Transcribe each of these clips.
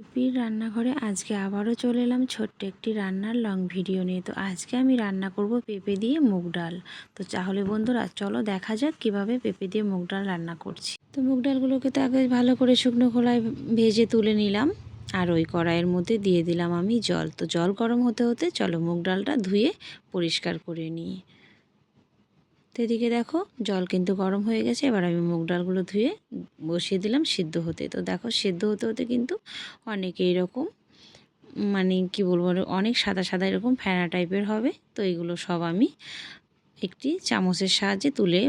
পিপির রান্নাঘরে আজকে আবারও চলে এলাম ছোট্ট একটি রান্নার লং ভিডিও নিয়ে। তো আজকে আমি রান্না করব পেঁপে দিয়ে মুগ ডাল। তো তাহলে বন্ধুরা, চলো দেখা যাক কীভাবে পেঁপে দিয়ে মুগ ডাল রান্না করছি। তো মুগ ডালগুলোকে তো আগে ভালো করে শুকনো খোলায় ভেজে তুলে নিলাম আর ওই কড়াইয়ের মধ্যে দিয়ে দিলাম আমি জল। তো জল গরম হতে হতে চলো মুগ ডালটা ধুয়ে পরিষ্কার করে নিই। এদিকে দেখো, জল কিন্তু গরম হয়ে গেছে। এবার আমি মুগ ডালগুলো ধুয়ে বসিয়ে দিলাম সিদ্ধ হতে। তো দেখো, সিদ্ধ হতে হতে কিন্তু অনেকে এরকম মানে কি বলব অনেক সাদা সাদা এরকম ফেনা টাইপের হবে। তো এগুলো সব আমি একটি চামচের সাহায্যে তুলে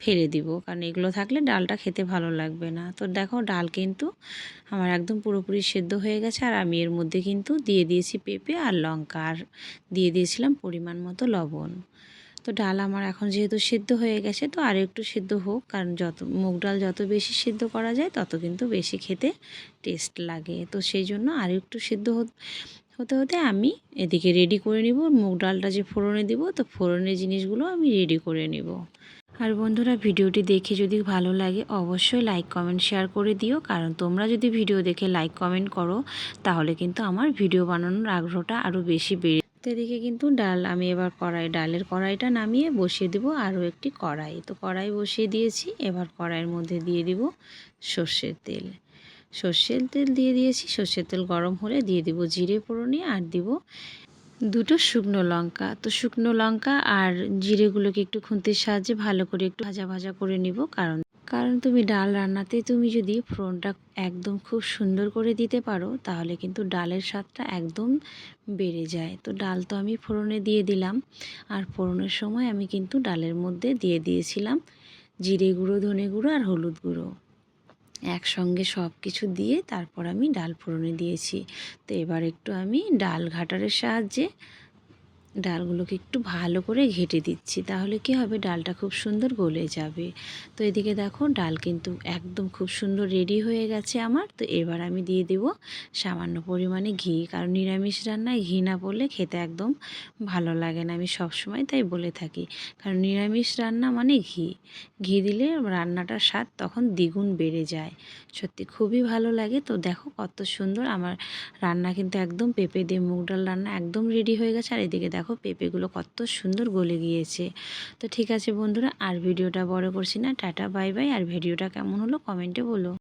ফেলে দিব। কারণ এগুলো থাকলে ডালটা খেতে ভালো লাগবে না। তো দেখো, ডাল কিন্তু আমার একদম পুরোপুরি সেদ্ধ হয়ে গেছে। আর আমি এর মধ্যে কিন্তু দিয়ে দিয়েছি পেঁপে আর লঙ্কা। আর দিয়ে দিয়েছিলাম পরিমাণ মতো লবণ। তো ডাল আমার এখন যেহেতু সিদ্ধ হয়ে গেছে, তো আর একটু সিদ্ধ হোক। কারণ যত, মুগ ডাল যত বেশি সিদ্ধ করা যায়, তত কিন্তু বেশি খেতে টেস্ট লাগে। তো সেই জন্য আরও একটু সিদ্ধ হতে হতে আমি এদিকে রেডি করে নিব। মুগ ডালটা যে ফোড়নে দিব, তো ফোড়নের জিনিসগুলো আমি রেডি করে নিব। আর বন্ধুরা, ভিডিওটি দেখে যদি ভালো লাগে, অবশ্যই লাইক কমেন্ট শেয়ার করে দিও। কারণ তোমরা যদি ভিডিও দেখে লাইক কমেন্ট করো, তাহলে কিন্তু আমার ভিডিও বানানোর আগ্রহটা আরও বেশি বেড়ে তো এদিকে কিন্তু ডাল আমি এবার কড়াই, ডালের কড়াইটা নামিয়ে বসিয়ে দেব আরও একটি কড়াই। তো কড়াই বসিয়ে দিয়েছি, এবার কড়াইয়ের মধ্যে দিয়ে দিব সর্ষের তেল। সর্ষের তেল দিয়ে দিয়েছি, সর্ষের তেল গরম হলে দিয়ে দিব জিরে ফোড়নে আর দিব দুটো শুকনো লঙ্কা। তো শুকনো লঙ্কা আর জিরেগুলোকে একটু খুন্তির সাহায্যে ভালো করে একটু ভাজা ভাজা করে নিব, কারণ কারণ তুমি ডাল রান্নাতে তুমি যদি ফোড়নটা একদম খুব সুন্দর করে দিতে পারো, তাহলে কিন্তু ডালের স্বাদটা একদম বেড়ে যায়। তো ডাল তো আমি ফোড়নে দিয়ে দিলাম। আর ফোড়নের সময় আমি কিন্তু ডালের মধ্যে দিয়ে দিয়েছিলাম জিরে গুঁড়ো, ধনে গুঁড়ো আর হলুদ গুঁড়ো। একসঙ্গে সব কিছু দিয়ে তারপর আমি ডাল ফোড়নে দিয়েছি। তো এবার একটু আমি ডাল ঘাটারের সাহায্যে ডালগুলোকে একটু ভালো করে ঘেটে দিচ্ছি, তাহলে কি হবে? ডালটা খুব সুন্দর গলে যাবে। তো এদিকে দেখো, ডাল কিন্তু একদম খুব সুন্দর রেডি হয়ে গেছে আমার। তো এবার আমি দিয়ে দেব সামান্য পরিমাণে ঘি, কারণ নিরামিষ রান্নায় ঘি না পড়লে খেতে একদম ভালো লাগে না। আমি সবসময় তাই বলে থাকি, কারণ নিরামিষ রান্না মানে ঘি। ঘি দিলে রান্নাটার স্বাদ তখন দ্বিগুণ বেড়ে যায়। সত্যি খুবই ভালো লাগে। তো দেখো কত সুন্দর আমার রান্না কিন্তু একদম পেঁপে দিয়ে মুগ ডাল রান্না একদম রেডি হয়ে গেছে। আর এদিকে দেখো পেঁপেগুলো কত সুন্দর গলে গিয়েছে। তো ঠিক আছে বন্ধুরা, আর ভিডিওটা বড় করছি না। Tata, bye bye. আর ভিডিওটা কেমন হলো কমেন্টে বলো।